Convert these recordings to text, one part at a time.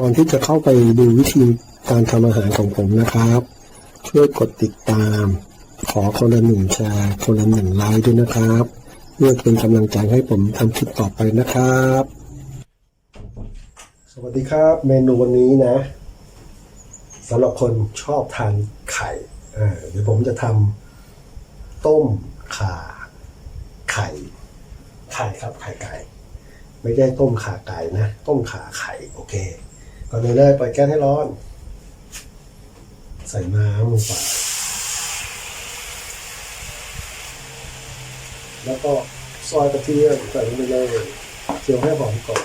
ก่อนที่จะเข้าไปดูวิธีการทำอาหารของผมนะครับ ช่วยกดติดตาม ขอคนละหนึ่งแชร์คนละหนึ่งไลค์ด้วยนะครับเพื่อเป็นกำลังใจให้ผมทำคลิปต่อไปนะครับ สวัสดีครับ เมนูวันนี้นะสำหรับคนชอบทานไข่เดี๋ยวผมจะทำต้มข่าไข่ ไข่ครับไข่ไก่ ไม่ได้ต้มขาไก่นะ ต้มขาไข่ โอเค ก่อนเลยปล่อยแก๊สให้ร้อน ใส่น้ำลงไปแล้วก็ซอยกระเทียมใส่ลงไปเลยเจียวให้หอมก่อน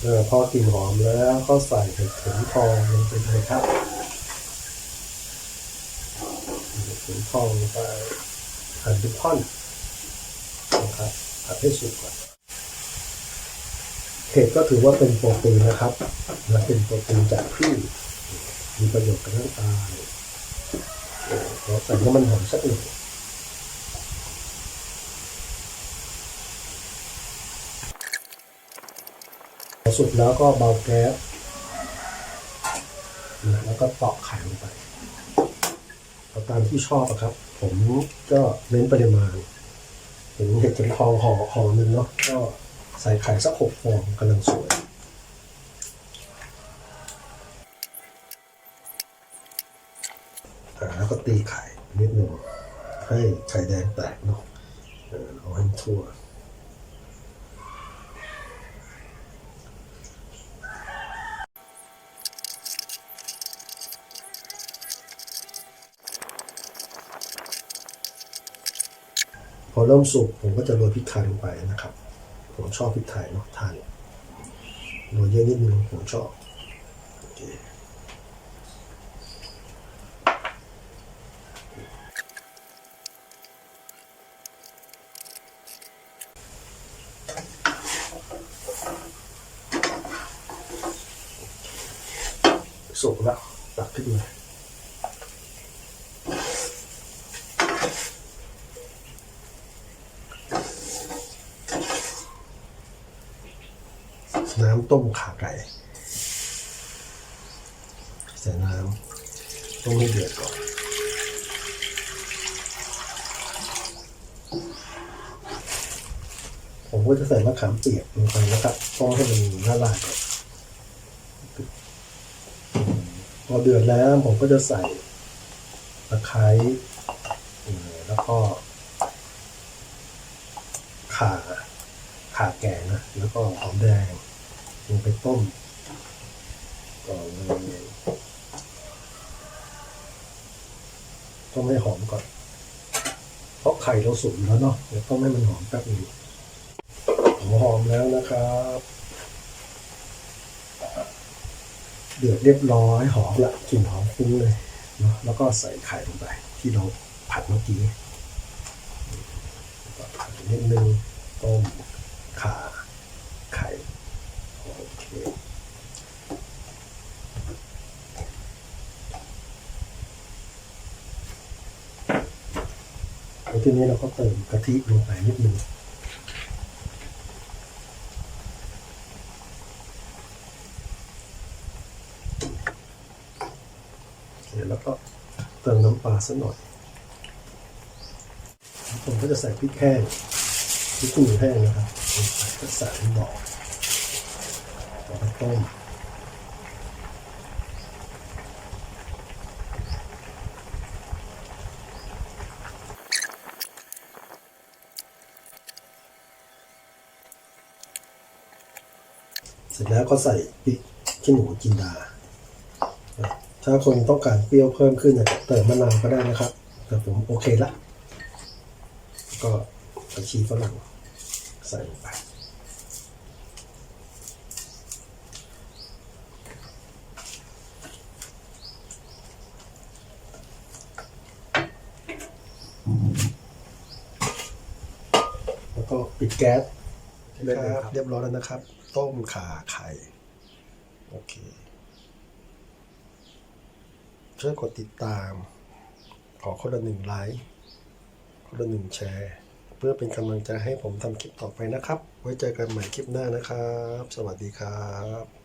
เออพอกลิ่นหอมแล้วก็ใส่เห็ดเข็มทองลงไปเลยครับ เห็ดเข็มทองไปหั่นเป็นท่อนนะครับผัดให้สุกก่อนเห็ดก็ถือว่าเป็นโปรตีนนะครับและเป็นโปรตีนจากพืชมีประโยชน์กับร่างกายเออเราใส่น้ำมันหอมสักหน่อยสุกแล้วก็เบาแก๊สนะแล้วก็ตอกไข่ลงไป ตามที่ชอบอะครับ ผมก็เน้นปริมาณเห็นเห็ดเข็มทองห่อห่อหนึ่งเนาะก็ใส่ไข่สักหกฟองกำลังสวยแล้วก็ตีไข่นิดหนึ่งให้ไข่แดงแตกเนาะเอาให้ทั่ว เริ่มสุกผมก็จะโรยพริกไทยลงไปนะครับ ผมชอบพริกไทยเนาะทานโรยเยอะนิดนึงผมชอบสุกแล้วตักขึ้นมา น้ำต้มขาไก่ ใส่น้ำต้มให้เดือดก่อนผมก็จะใส่มะขามเปียกลงไปนะครับเพราะให้มันละลายก่อนพอเดือดแล้วผมก็จะใส่ตะไคร่แล้วก็ข่าขาแก่นะ แล้วก็หอมแดง ลงไปต้มก่อนเลยต้มให้หอมก่อน เพราะไข่เราสุกแล้วเนาะเดี๋ยวต้มให้มันหอมแป๊บนึงหอมแล้วนะครับ เดือดเรียบร้อยหอมละกลิ่นหอมฟุ้งเลยเนาะแล้วก็ใส่ไข่ลงไป ที่เราผัดเมื่อกี้ผัดนิดนึงต้มขาไข่โอเค แล้วทีนี้เราก็เติมกะทิลงไปนิดนึงแล้วก็เติมน้ำปลาสักหน่อย ผมก็จะใส่พริกแห้งพริกขี้หนูแห้งนะครับลงไปสักสามดอกเอาไปต้ม เสร็จแล้วก็ใส่พริกขี้หนูจินดา ถ้าคนต้องการเปรี้ยวเพิ่มขึ้นอยากจะเติมมะนาวก็ได้นะครับ แต่ผมโอเคละ ก็กระชีฝรั่งใส่ลงไปแล้วก็ปิดแก๊สครับเรียบร้อยแล้วนะครับ ต้มขาไข่โอเคช่วยกดติดตามขขอคนละหนึ่งไลค์คนละหนึ่งแชร์ เพื่อเป็นกำลังใจให้ผมทำคลิปต่อไปนะครับ ไว้เจอกันใหม่คลิปหน้านะครับ สวัสดีครับ